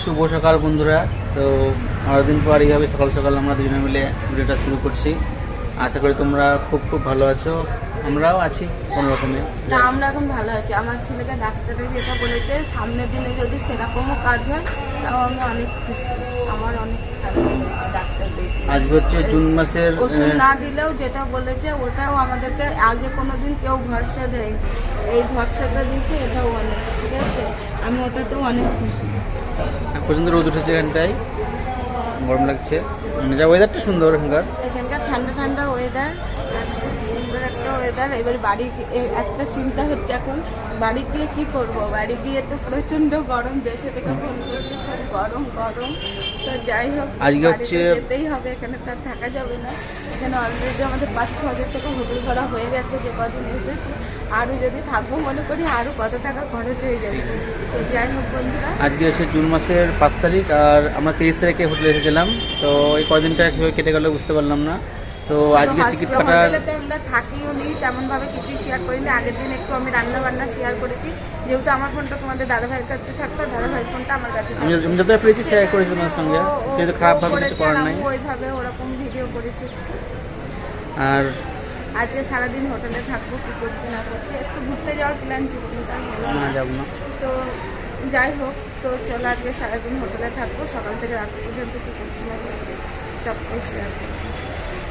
শুভ সকাল বন্ধুরা। তো দিন পর এইভাবে সকাল সকাল আমরা দুজনে মিলে ভিডিওটা শুরু করছি। আশা করি তোমরা খুব খুব ভালো আছো। আমরাও আছি কোনো রকমে। না আমরা এখন ভালো আছি। আমার ছেলেকে ডাক্তারে যেটা বলেছে সামনের দিনে যদি সেরকমও কাজ হয় তাও আমি অনেক খুশি। আমার অনেক আজকে হচ্ছে জুন মাসের ওষুধ না দিলেও যেটা বলেছে ওটাও আমাদেরকে আগে কোনোদিন কেউ ভরসা দেয় এই ভরসাটা দিচ্ছে এটাও অনেক ঠিক আছে? আমি ওটাতেও অনেক খুশি। পর্যন্ত রোদ উঠেছে এখানটায়। গরম লাগছে। মানে যা ওয়েদারটা সুন্দর এখানকার। এখানকার ঠান্ডা ঠান্ডা ওয়েদার ওয়েদার এবার বাড়ি একটা চিন্তা হচ্ছে এখন বাড়ি গিয়ে কি করব? বাড়ি গিয়ে তো প্রচণ্ড গরম দেশে থেকে ফোন করছে খুব গরম গরম। তো যাই হোক আজকে হচ্ছে- যেতেই হবে এখানে তো আর থাকা যাবে না। এখানে অলরেডি আমাদের পাঁচ ছ হাজার টাকা হোটেল ভাড়া হয়ে গেছে যে কদিন এসেছি। আরও যদি থাকব মনে করি আরও কত টাকা খরচ হয়ে যাবে। তো যাই হোক বন্ধুরা। আজকে হচ্ছে জুন মাসের পাঁচ তারিখ আর আমরা তেইশ তারিখে হোটেলে এসেছিলাম। তো এই কদিনটা কীভাবে কেটে গেল বুঝতে পারলাম না। তো আজকে টিকিট কাটার আমরা থাকিও নি তেমন ভাবে কিছুই শেয়ার করিনি। আগের দিন একটু আমি রান্না বান্না শেয়ার করেছি। যেহেতু আমার ফোনটা তোমাদের দাদা ভাইয়ের কাছে থাকতো দাদা ভাইয়ের ফোনটা আমার কাছে আমি আমি যতটা পেরেছি শেয়ার করেছি তোমার সঙ্গে। কিন্তু ও খারাপভাবে কিছু করার নাই। ওইভাবে ওরকম ভিডিও করেছি। আর আজকে সারাদিন হোটেলে থাকব কি করছি না করছি একটু ঘুরতে যাওয়ার প্ল্যান ছিল কিন্তু না। না না। তো যাই হোক তো চলো আজকে সারাদিন হোটেলে থাকব সকাল থেকে রাত পর্যন্ত কি করছি না করছি সবটাই শেয়ার করব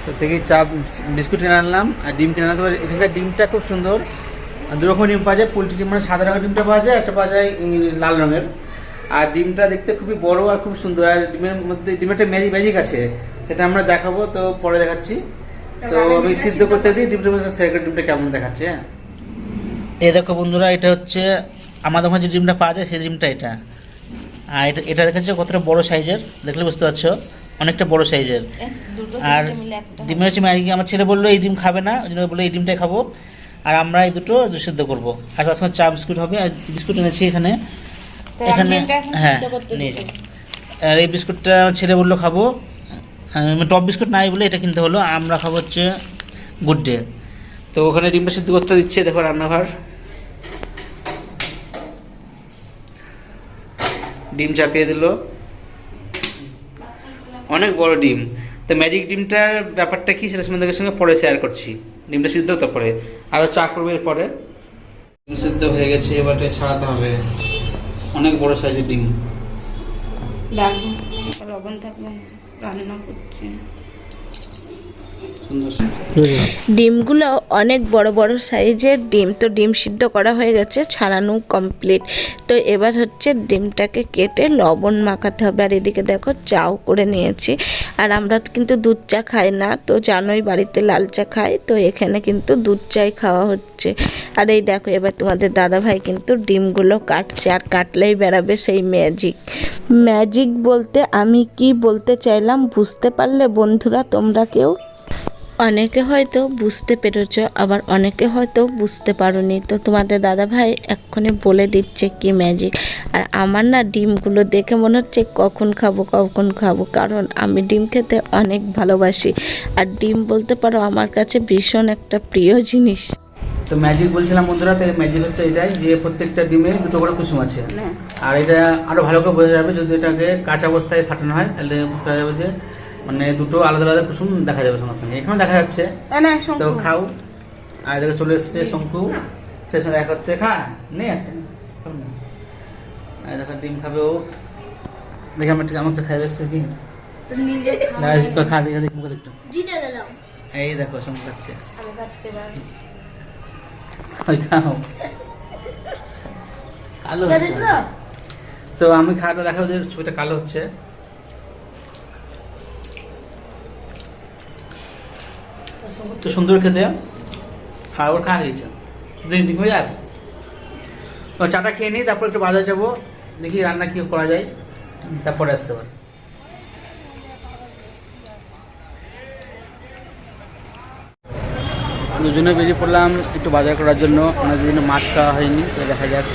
তো থেকে চা বিস্কুট কিনে আনলাম আর ডিম কিনে আনতে এখানকার ডিমটা খুব সুন্দর। আর দু রকম ডিম পাওয়া যায়। পোলট্রি ডিম মানে সাদা রঙের ডিমটা পাওয়া যায় একটা পাওয়া যায় লাল রঙের। আর ডিমটা দেখতে খুবই বড় আর খুব সুন্দর। আর ডিমের মধ্যে ডিমের একটা ম্যাজিক ম্যাজিক আছে। সেটা আমরা দেখাবো তো পরে দেখাচ্ছি। তো আমি সিদ্ধ করতে দিই ডিমটা সেরকম ডিমটা কেমন দেখাচ্ছে? এই দেখো বন্ধুরা এটা হচ্ছে আমাদের ওখানে যে ডিমটা পাওয়া যায় সেই ডিমটা এটা। আর এটা এটা দেখাচ্ছে কতটা বড় সাইজের দেখলে বুঝতে পারছ। অনেকটা বড় সাইজের। আর ডিমের হচ্ছে ম্যাগি আমার ছেলে বলল এই ডিম খাবে না। ওই জন্য বলল এই ডিমটাই খাব। আর আমরা এই দুটো সিদ্ধ করব। আর তার সঙ্গে চা বিস্কুট হবে আর বিস্কুট এনেছি এখানে। এখানে হ্যাঁ নিয়ে আর এই বিস্কুটটা আমার ছেলে বলল খাব। টপ বিস্কুট নাই বলে এটা কিনতে হলো আমরা খাব হচ্ছে গুড ডে। তো ওখানে ডিমটা সিদ্ধ করতে দিচ্ছে দেখো রান্নাঘর। ডিম চাপিয়ে দিল। অনেক বড় ডিম। তো ম্যাজিক ডিমটার ব্যাপারটা কি সেটা তোমাদের সঙ্গে পরে শেয়ার করছি। ডিমটা সিদ্ধ হতে পরে আরও চা করবে এরপরে। ডিম সিদ্ধ হয়ে গেছে, এবার ছাড়াতে হবে। অনেক বড় সাইজের ডিম। লবণ থাকবে রান্না করছি। ডিমগুলো অনেক বড় বড় সাইজের ডিম, তো ডিম সিদ্ধ করা হয়ে গেছে, ছাড়ানো কমপ্লিট তো এবার হচ্ছে ডিমটাকে কেটে লবণ মাখাতে হবে, আর এদিকে দেখো চাও করে নিয়েছি। আর আমরা কিন্তু দুধ চা খাই না, তো জানোই বাড়িতে লাল চা খাই, তো এখানে কিন্তু দুধ চাই খাওয়া হচ্ছে। আর এই দেখো, এবার তোমাদের দাদা ভাই কিন্তু ডিমগুলো কাটছে, আর কাটলেই বেরাবে সেই ম্যাজিক ম্যাজিক বলতে আমি কি বলতে চাইলাম, বুঝতে পারলে বন্ধুরা, তোমরা কেউ অনেকে হয়তো বুঝতে পেরেছ আবার অনেকে হয়তো বুঝতে পারোনি। তো তোমাদের দাদা ভাই এক্ষুনি বলে দিচ্ছে কি ম্যাজিক আর আমার না ডিমগুলো দেখে মনে হচ্ছে কখন খাব কখন খাব কারণ আমি ডিম খেতে অনেক ভালোবাসি। আর ডিম বলতে পারো আমার কাছে ভীষণ একটা প্রিয় জিনিস। তো ম্যাজিক বলছিলাম বন্ধুরা তো ম্যাজিক হচ্ছে এটাই যে প্রত্যেকটা ডিমে দুটো করে কুসুম আছে। আর এটা আরও ভালো করে বোঝা যাবে যদি এটাকে কাঁচা অবস্থায় ফাটানো হয় তাহলে বুঝতে যাবে যে মানে দুটো আলাদা আলাদা কুসুম দেখা যাবে সঙ্গে সঙ্গে। এখানে দেখা যাচ্ছে। তো খাও। আর এদিকে চলে এসছে শঙ্কু। সে সাথে দেখা করতে খা নে। একটা দেখো ডিম খাবে ও। দেখি আমার আমার একটা খাই দেখতে কি। তো নিজে না, খাও। খা দেখে দেখি মুখে দেখতে। এই দেখো শঙ্কু খাচ্ছে। আমি খাচ্ছি এবার। ওই খাও। কালো তো আমি খাওয়াটা দেখা যে ছবিটা কালো হচ্ছে। তো সুন্দর খেতে। আর ওর খাওয়া হয়েছে। দিন ঠিক হয়ে যাবে। তো চাটা খেয়ে নিই, তারপর একটু বাজার যাব। দেখি রান্না কি করা যায়। তারপরে আসতে আবার দুজনে বেরিয়ে পড়লাম একটু বাজার করার জন্য। আমরা দুজনে মাছ খাওয়া হয়নি, তো দেখা যাক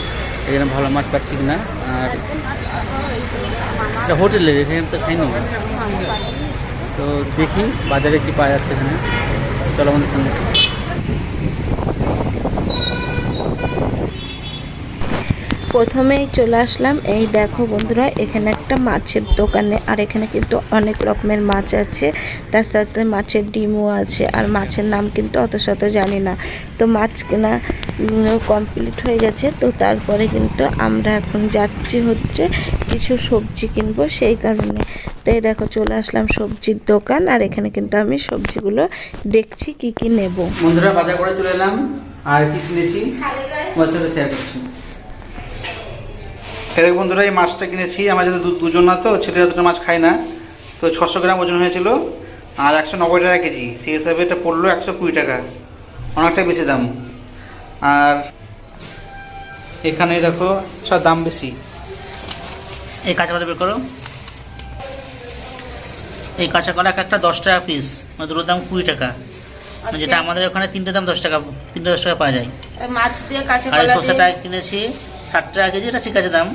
এখানে ভালো মাছ পাচ্ছি কিনা। আর এটা হোটেলের এখানে তো খাইনি। তো দেখি বাজারে কি পাওয়া যাচ্ছে এখানে। চলো আমাদের সঙ্গে প্রথমেই চলে আসলাম। এই দেখো বন্ধুরা এখানে একটা মাছের দোকানে আর এখানে কিন্তু অনেক রকমের মাছ আছে। তার সাথে মাছের ডিমও আছে আর মাছের নাম কিন্তু অত শত জানি না। তো মাছ কেনা কমপ্লিট হয়ে গেছে। তো তারপরে কিন্তু আমরা এখন যাচ্ছি হচ্ছে কিছু সবজি কিনবো সেই কারণে। তো এই দেখো চলে আসলাম সবজির দোকান আর এখানে কিন্তু আমি সবজিগুলো দেখছি কি কি নেব। বন্ধুরা বাজার করে চলে এলাম। আর কি কিনেছি? তোমার সাথে শেয়ার করছি। এদের বন্ধুরা এই মাছটা কিনেছি। আমার যেহেতু দু- দুজন না তো ছেলেরা দুটো মাছ খায় না। তো ছশো গ্রাম ওজন হয়েছিল আর একশো নব্বই টাকা কেজি। সেই হিসাবে এটা পড়ল একশো কুড়ি টাকা। অনেকটা বেশি দাম। আর এখানে দেখো সব দাম বেশি। এই কাঁচা কলা বের করো। এই কাঁচা কলা এক একটা দশ টাকা পিস মানে দুটোর দাম কুড়ি টাকা। মানে যেটা আমাদের ওখানে তিনটে দাম দশ টাকা তিনটে দশ টাকা পাওয়া যায়। মাছ দিয়ে কাঁচা কলা কিনেছি। ষাট টাকা কেজি এটা ঠিক আছে দাম।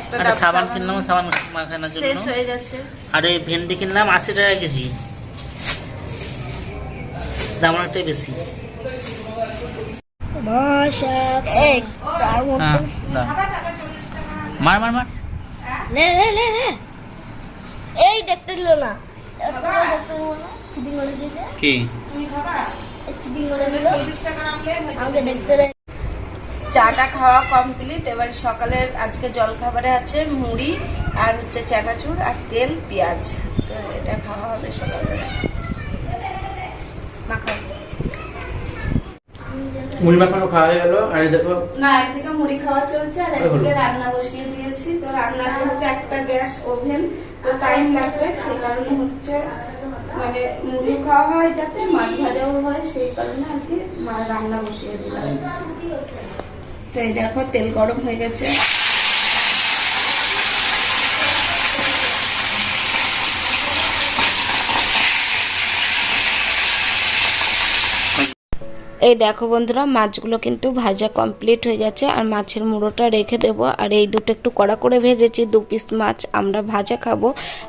একটা সাবান কিনলাম সাবান মাখানোর শেষ জন্য হয়ে গেছে। আর এই ভেন্ডি কিনলাম আশি টাকা কেজি। দাম অনেকটাই বেশি। হ্যাঁ। মার মার মার। নে নে নে নে এই দেখতে দিল না। কি? চিটিং করে দিল। আমাকে দেখতে রে চাটা খাওয়া কমপ্লিট এবার সকালের আজকে জলখাবারে আছে মুড়ি আর হচ্ছে চানাচুর আর তেল পেঁয়াজ। তো এটা খাওয়া হবে সকালবেলা মুড়ি মাখানো খাওয়া হয়ে গেল আর দেখো না একদিকে মুড়ি খাওয়া চলছে আর একদিকে রান্না বসিয়ে দিয়েছি। তো রান্না যেহেতু একটা গ্যাস ওভেন তো টাইম লাগবে সেই কারণে হচ্ছে মানে মুড়ি খাওয়া হয় যাতে মাছ ভাজাও হয় সেই কারণে আর কি মা- রান্না বসিয়ে দিলাম। তো এই দেখো তেল গরম হয়ে গেছে। এই দেখো বন্ধুরা, মাছগুলো কিন্তু ভাজা কমপ্লিট হয়ে গেছে, আর মাছের মুড়োটা রেখে দেব। আর এই দুটো একটু কড়া করে ভেজেছি, দু পিস মাছ আমরা ভাজা খাব,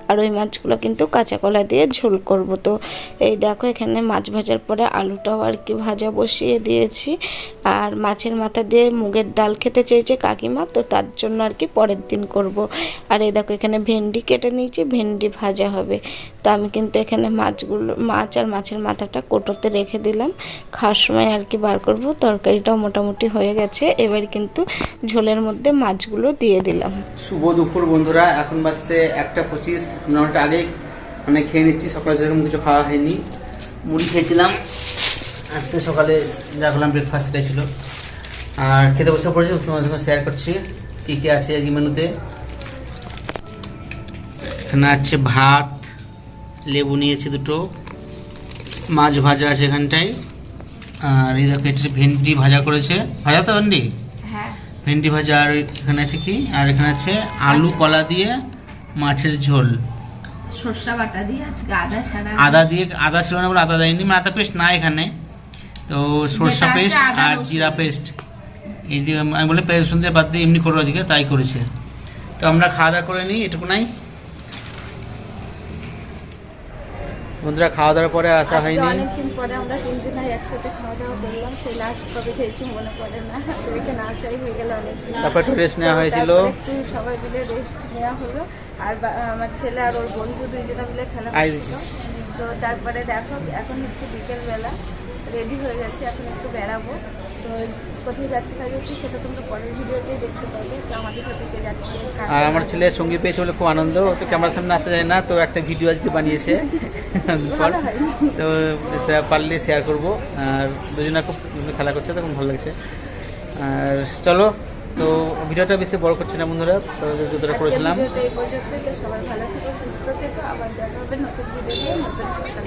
আর ওই মাছগুলো কিন্তু কাঁচা কলা দিয়ে ঝোল করব। তো এই দেখো, এখানে মাছ ভাজার পরে আলুটাও আর কি ভাজা বসিয়ে দিয়েছি। আর মাছের মাথা দিয়ে মুগের ডাল খেতে চেয়েছে কাকিমা, তো তার জন্য আর কি পরের দিন করব। আর এই দেখো, এখানে ভেন্ডি কেটে নিয়েছি, ভেন্ডি ভাজা হবে। তো আমি কিন্তু এখানে মাছগুলো, মাছ আর মাছের মাথাটা কোটোতে রেখে দিলাম। খাওয়ার সময় আর কি বার করব। তরকারিটাও মোটামুটি হয়ে গেছে। এবার কিন্তু ঝোলের মধ্যে মাছগুলো দিয়ে দিলাম। শুভ দুপুর বন্ধুরা, এখন বাজছে একটা পঁচিশ, নটা আগে মানে খেয়ে নিচ্ছি। সকালে সেরকম কিছু খাওয়া হয়নি। মুড়ি খেয়েছিলাম। আজকে সকালে যা করলাম ব্রেকফাস্ট সেটাই ছিল। আর খেতে বসে পড়েছি, তোমাদের সঙ্গে শেয়ার করছি। কী কী আছে কি মেনুতে? এখানে আছে ভাত, লেবু নিয়েছি দুটো। মাছ ভাজা আছে এখানটায়। আর এই দেখো এটা ভেন্ডি ভাজা করেছে। ভাজা তো ভেন্ডি? হ্যাঁ। ভেন্ডি ভাজা আর এখানে আছে কি? আর এখানে আছে আলু কলা দিয়ে মাছের ঝোল। সর্ষা বাটা দিয়ে আজকে আদা ছাড়া আদা দিয়ে আদা ছিল না বলে আদা দেয়নি মানে আদা পেস্ট না এখানে। তো সরষা পেস্ট আর জিরা পেস্ট। এই দিয়ে আমি বলে পেস্ট বাদ দিয়ে এমনি করব আজকে তাই করেছে। তো আমরা খাওয়া দাওয়া করে নিই এটুকু নাই? বন্ধুরা খাওয়া দাওয়ার পরে আসা হয়নি। অনেকদিন পরে আমরা তিনজনাই একসাথে খাওয়া দাওয়া করলাম। সেই লাস্ট কবে খেয়েছি মনে পড়ে না। তো এখানে আসাই হয়ে গেল অনেকদিন। তারপর একটু রেস্ট নেওয়া হয়েছিল। একটু সবাই মিলে রেস্ট নেওয়া হলো। আর আমার ছেলে আর ওর বন্ধু দুইজনে মিলে খেলা করছিল। তো তারপরে দেখো এখন হচ্ছে বিকেলবেলা। রেডি হয়ে গেছে এখন একটু বেড়াবো। তো কোথায় যাচ্ছি না যাচ্ছি সেটা তোমরা পরের ভিডিওতেই দেখতে পাবে। তো আমাদের সাথে কে যাচ্ছে আর আমার ছেলে সঙ্গী পেয়েছে বলে খুব আনন্দ। তো ক্যামেরার সামনে আসতে যায় না তো একটা ভিডিও আজকে বানিয়েছে। তো পারলে শেয়ার করব। আর দুজনে খুব খেলা করছে তখন ভালো লাগছে। আর চলো তো ভিডিওটা বেশি বড় করছি না বন্ধুরা তো যতটা করেছিলাম। সবাই ভালো থেকো সুস্থ থেকো আবার দেখা হবে নতুন ভিডিও নিয়ে নতুন সকালে।